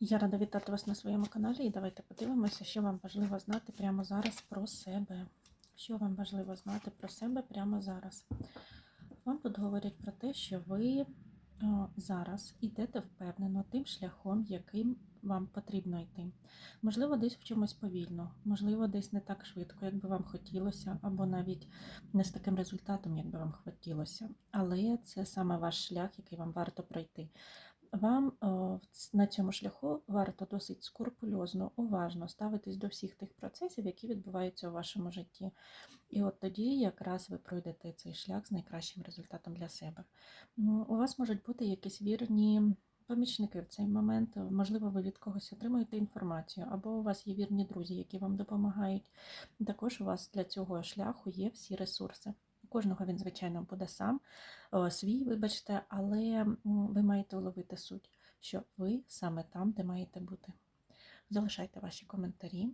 Я рада вітати вас на своєму каналі і давайте подивимося, що вам важливо знати прямо зараз про себе. Що вам важливо знати про себе прямо зараз? Вам тут говорять про те, що ви зараз йдете впевнено тим шляхом, яким вам потрібно йти. Можливо, десь в чомусь повільно, можливо, десь не так швидко, як би вам хотілося, або навіть не з таким результатом, як би вам хотілося. Але це саме ваш шлях, який вам варто пройти. Вам ц- на цьому шляху варто досить скрупульозно, уважно ставитись до всіх тих процесів, які відбуваються у вашому житті. І от тоді якраз ви пройдете цей шлях з найкращим результатом для себе. У вас можуть бути якісь вірні помічники в цей момент. Можливо, ви від когось отримуєте інформацію, або у вас є вірні друзі, які вам допомагають. Також у вас для цього шляху є всі ресурси. Кожного він, звичайно, буде сам свій, вибачте, але уловити суть, що ви саме там, де маєте бути. Залишайте ваші коментарі,